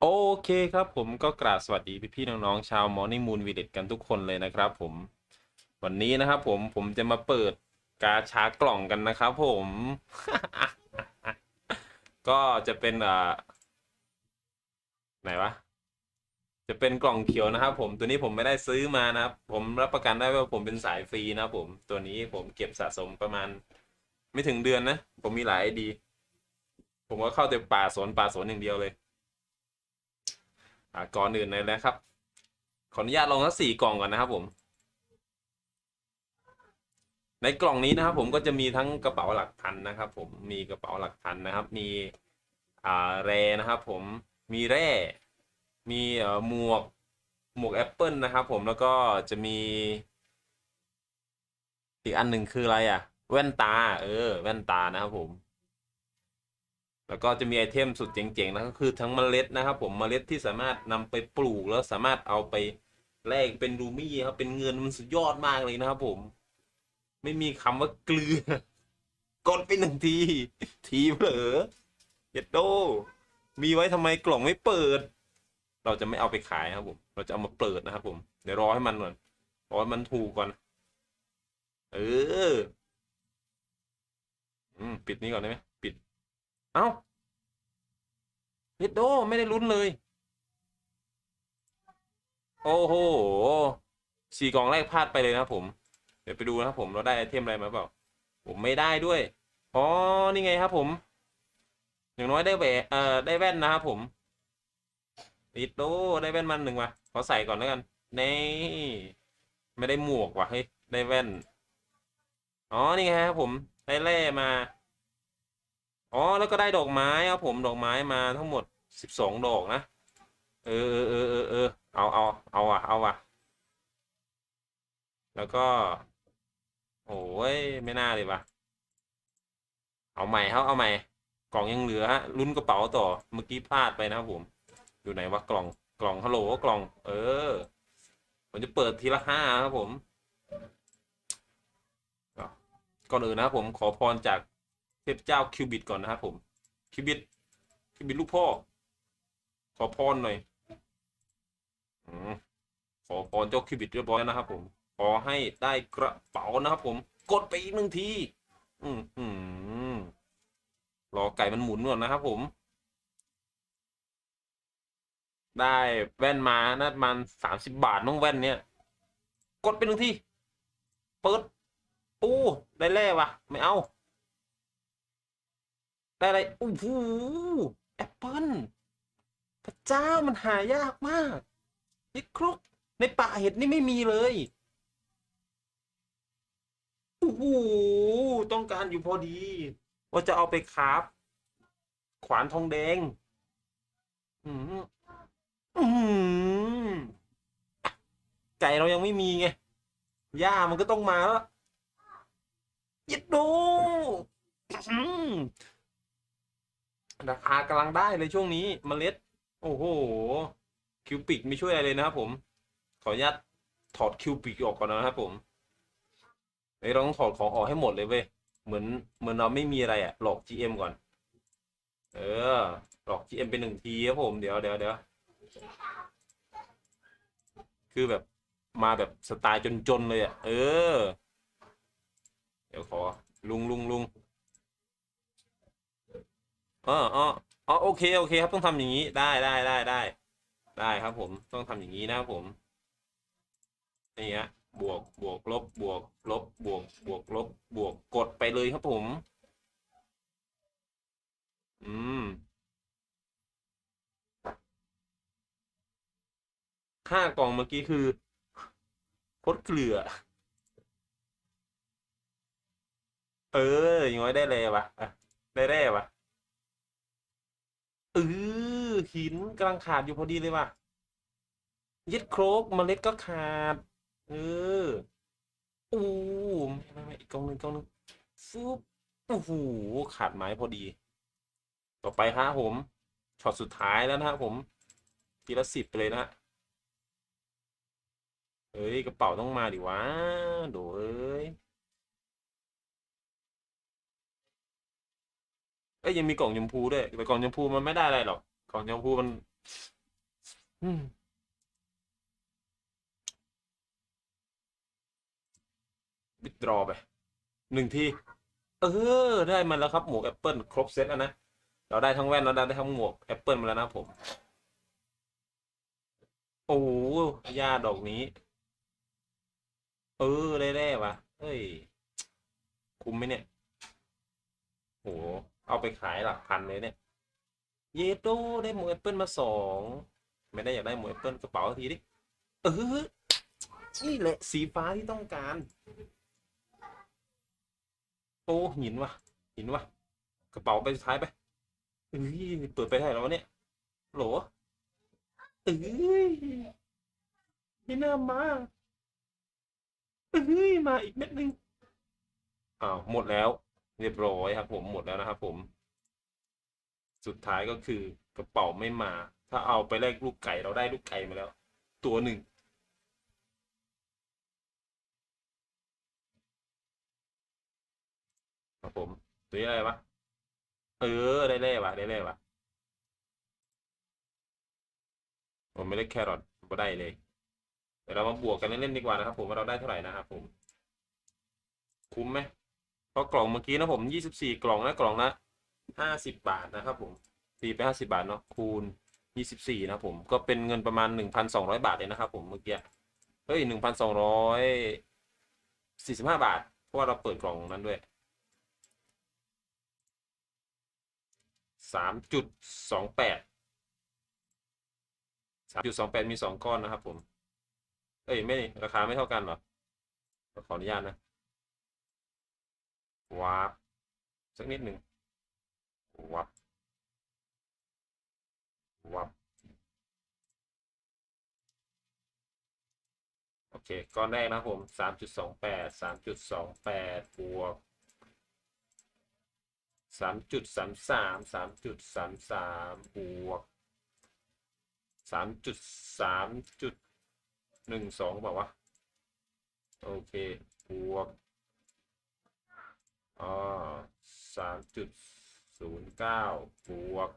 โอเคครับผมก็กราบสวัสดีพี่ๆน้องๆชาว Morning Moon Village กันทุกคนเลยนะครับผมวันนี้นะครับผมผมจะมาเปิดกาชากล่องกันนะครับผม ก็จะเป็นอ่าไหนวะ จะเป็นกล่องเขียวนะครับผมตัวนี้ผมไม่ได้ซื้อมานะครับ ผมรับประกันได้ว่าผมเป็นสายฟรีนะผมตัวนี้ผมเก็บสะสมประมาณ ไม่ถึงเดือนนะ ผมมีหลายไอดี ผมก็เข้าแต่ป่าสนป่าสนอย่างเดียวเลย อ่าก่อนอื่นเลยนะครับ ขออนุญาตลองทั้งสี่กล่องก่อนนะครับผม ในกล่องนี้นะครับ ผมก็จะมีทั้งกระเป๋าหลักพันนะครับ ผมมีกระเป๋าหลักพันนะครับ มีอ่าแรนะครับ ผมมีแร่มีเอ่อหมวกหมวกแอปเปิลนะครับ ผมแล้วก็จะมี อีกอันหนึ่งคืออะไรอะ แว่นตา เออ แว่นตานะครับผม แล้วก็จะมีไอเทมสุดเจ๋งๆนะก็คือทั้งเมล็ดนะครับผมเมล็ดที่สามารถนำไปปลูกแล้วสามารถเอาไปแลกเป็นรูมี่ครับเป็นเงินมันสุดยอดมากเลยนะครับผม ไม่มีคำว่าเกลือกดไปหนึ่งที ทีเผลอเย็ดโด มีไว้ทำไมกล่องไม่เปิด เราจะไม่เอาไปขายครับผม เราจะเอามาเปิดนะครับผมเดี๋ยวรอให้มันก่อนรอให้มันถูกก่อน เออ อืม ปิดนี้ก่อนได้ไหม เอ้าเฮดโดไม่ได้ลุ้นเลย โอ้โหสี่กล่องแรกพลาดไปเลยนะผม เดี๋ยวไปดูนะครับผมเราได้ไอเทมอะไรมาเปล่า ผมไม่ได้ด้วย อ๋อ นี่ไงครับผม อย่างน้อยได้แหวนเอ่อได้แว่นนะครับผมอิดโดได้แว่นมันหนึ่งว่ะขอใส่ก่อนแล้วกันนี่ไม่ได้หมวกว่ะเฮ้ยได้แว่น อ๋อ นี่ไงครับผม ได้แร่มา อ๋อแล้วก็ได้ดอกไม้ครับผมดอกไม้มาทั้งหมดสิบสองดอกนะเออเออเออเออเออเอาเอาเอาอะเอาอะ แล้วก็ โอ้ยไม่น่าเลยว่ะ เอาใหม่ครับเอาใหม่ กล่องยังเหลือฮะลุ้นกระเป๋าต่อเมื่อกี้พลาดไปนะครับผม อยู่ไหนวะกล่องกล่องฮัลโหลกล่อง เออผมจะเปิดทีละห้าครับผมก่อนอื่นนะครับผมขอพรจาก เทพเจ้าคิวบิดก่อนนะครับผมคิวบิดคิวบิดลูกพ่อ ขอพรหน่อยอขอพรเจ้าคิวบิดเรียบร้อยนะครับ ผม ขอให้ได้กระเป๋านะครับผม กดไปอีกหนึ่งที อืมอืมรอไก่มันหมุนก่อนนะครับผม ได้แว่นมาน่ามันสามสิบบาทน้องแว่นเนี้ยกดไปหนึ่งที เปิด ปู ได้แร่วะไม่เอา ได้อะไรโอ้โหแอปเปิลพระเจ้ามันหายากมากนี่ครกในป่าเห็ดนี่ไม่มีเลยโอ้โหต้องการอยู่พอดี ว่าจะเอาไปคราฟขวานทองแดง อืมอืมไก่เรายังไม่มีไงหญ้ามันก็ต้องมาแล้วยิดดูอื้อหือ ราคากำลังได้เลยช่วงนี้เมล็ด โอ้โห คิวปิกไม่ช่วยอะไรเลยนะครับผม ขออนุญาตถอดคิวปิกออกก่อนนะครับผมเฮ้ยเราต้องถอดของออกให้หมดเลยเว้ย เหมือนเหมือนเราไม่มีอะไรอะหลอก GM ก่อน เออ หลอก GM เป็นหนึ่งทีครับผมเดี๋ยวเดี๋ยวเดี๋ยวคือแบบมาแบบสไตล์จนๆเลยอะเออ เดี๋ยวขอลุงลุงลุง อ๋ออ๋ออ๋อโอเคโอเคครับต้องทำอย่างนี้ได้ได้ได้ได้ได้ครับ ผมต้องทำอย่างนี้นะครับผมนี่ฮะบวกบวกลบบวกลบบวกบวกลบบวกกดไปเลยครับผม อืมห้ากล่องเมื่อกี้คือโคตรเกลือ เอออย่างน้อยได้เลยวะอะได้แร่วะ เออหินกำลังขาดอยู่พอดีเลยว่ะยึดโครกเมล็ดก็ขาด เอออู้ไม่ไม่ไม่อีกกล่องหนึ่งกล่องหนึ่งฟุบโอ้โหขาดไม้พอดี ต่อไปครับผมช็อตสุดท้ายแล้วนะครับผมทีละสิบไปเลยนะเอ้ย กระเป๋าต้องมาดิวะโดเอ้ย อ้ยยังมีกล่องชมพูด้วยแต่กล่องชมพูมันไม่ได้อะไรหรอกกล่องชมพูมัน อืมวิดรอไปหนึ่งทีเออ ได้มาแล้วครับหมวกแอปเปิลครบเซตแล้วนะเราได้ทั้งแว่นเราได้ทั้งหมวกแอปเปิลมาแล้วนะผม โอ้โหญ้าดอกนี้ เออได้แร่วะเฮ้ย คุ้มไหมเนี่ย เอาไปขายหลักพันเลยเนี่ย เยโดได้หมวกแอปเปิ้ลมาสองไม่ได้อยากได้หมวกแอปเปิ้ลกระเป๋าทีดิเออนี่แหละสีฟ้าที่ต้องการโอ้หินวะหินวะกระเป๋าไปสุดท้ายไปเอ้ยเปิดไปไหร่แล้ววะเนี่ยโหลเอ้ยไม่น่ามาเอ้ยมาอีกเม็ดนึงอ้าวหมดแล้ว เรียบร้อยครับผมหมดแล้วนะครับผม สุดท้ายก็คือกระเป๋าไม่มา ถ้าเอาไปแลกลูกไก่เราได้ลูกไก่มาแล้ว ตัวหนึ่ง ครับผม ตัวนี้อะไรวะ เออ ได้เล่วะได้เล่วะผมไม่ได้แครอทก็ได้เลย เดี๋ยวเรามาบวกกันเล่นๆดีกว่านะครับผมว่าเราได้เท่าไหร่นะครับผม คุ้มไหม พราะกล่องเมื่อกี้นะผมยี่สิบสี่กล่องนะกล่องละห้าสิบบาทนะครับผมตีไปห้าสิบาทเนาะคูณยี่สิบสี่นะผมก็เป็นเงินประมาณหนึ่งพันสองร้อยบาทเลยนะครับผมเมื่อกี้เฮ้ยหนึ่งพันสองร้อยสี่สิบห้าบาท เพราะว่าเราเปิดกล่องนั้นด้วยสามจุดสองแปดสามจุดสองแปดมีสองก้อนนะครับผม เอ้ยไม่ราคาไม่เท่ากันหรอขออนุญาตนะ วาร์ปสักนิดหนึ่งวับวับโอเค ก้อนแรกนะผมสามจุดสองแปดสามจุดสองแปดบวกสามจุดสามสามสามจุดสามสามบวกสามจุดสามจุดหนึ่งสองบอกว่าโอเค บวก อ่าสามจุดศูนย์เก้าบวก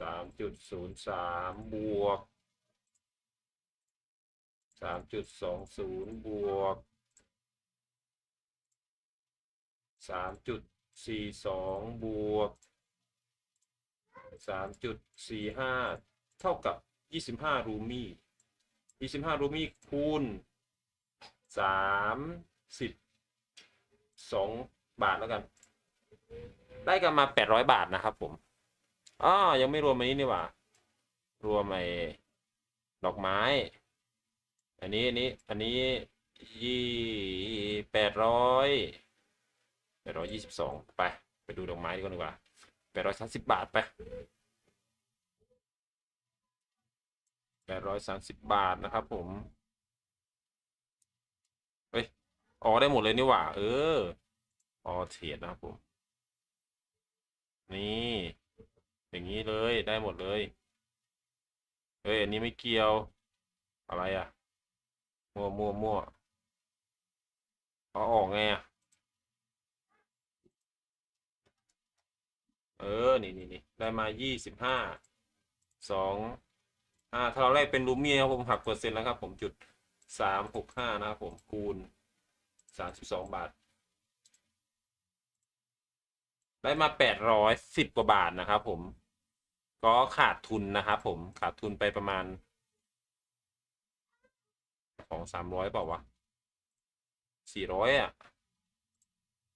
สามจุดศูนย์สามบวกสามจุดสองศูนย์บวกสามจุดสี่สองบวกสามจุดสี่ห้าเท่ากับยี่สิบห้ารูมี่ยี่สิบห้ารูมี่คูณสามสิบ สองบาทแล้วกัน ได้กันมาแปดร้อยบาทนะครับ ผมอ๋อยังไม่รวมอันนี้นี่หว่า รวมไอ้ดอกไม้ อันนี้อันนี้ อันนี้ยี่แปดร้อยแปดร้อยยี่สิบสองไป ไปดูดอกไม้ดีกว่าดีกว่าแปดร้อยสามสิบบาทไปแปดร้อยสามสิบบาทนะครับผม เฮ้ย อ๋อได้หมดเลยนี่หว่า เออออเทียดนะครับผม นี่ อย่างนี้เลยได้หมดเลยเฮ้ยอันนี้ไม่เกี่ยว อะไรอะ มั่วมั่วมั่วเอาออกไงอะ เออ นี่นี่นี่ได้มายี่สิบห้าสองอ่าถ้าเราแรกเป็นรูมี่ครับผมหักเปอร์เซ็นต์แล้วครับผมจุดสามหกห้านะครับผมคูณ สามสิบสองบาท ได้มาแปดร้อยสิบกว่าบาทนะครับผม ก็ขาดทุนนะครับผมขาดทุนไปประมาณของสามร้อยเปล่าวะสี่ร้อยอะ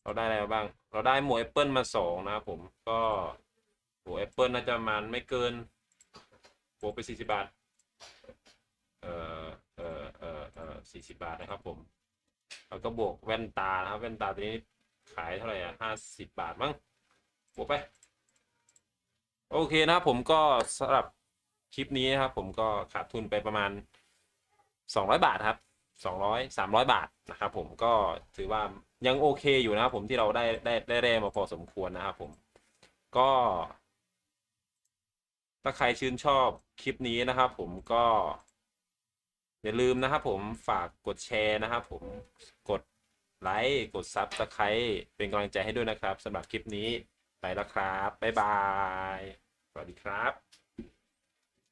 เราได้อะไรบ้าง เราได้หมวกแอปเปิลมาสองนะครับผม ก็หมวแอปเปิลน่าจะมาณไม่เกินบวกไปสี่สิบาท เอ่อ เอ่อ เอ่อ เอ่อสี่สิบาทนะครับผม แล้วก็บวกแว่นตานะครับ แว่นตาตัวนี้ขายเท่าไหร่อะห้าสิบบาทมั้งบวกไป โอเคนะครับผมก็สำหรับคลิปนี้นะครับ ผมก็ขาดทุนไปประมาณสองร้อยบาทครับสองร้อยสามร้อยบาทนะครับ ผมก็ถือว่ายังโอเคอยู่นะครับผมที่เราได้ได้ได้แร่มาพอสมควรนะครับผมก็ ถ้าใครชื่นชอบคลิปนี้นะครับผมก็ อย่าลืมนะครับผมฝากกดแชร์นะครับผมกดไลค์กดซับสไครต์เป็นกำลังใจให้ด้วยนะครับสำหรับคลิปนี้ไปแล้วครับ บ๊ายบาย สวัสดีวัสดีครับ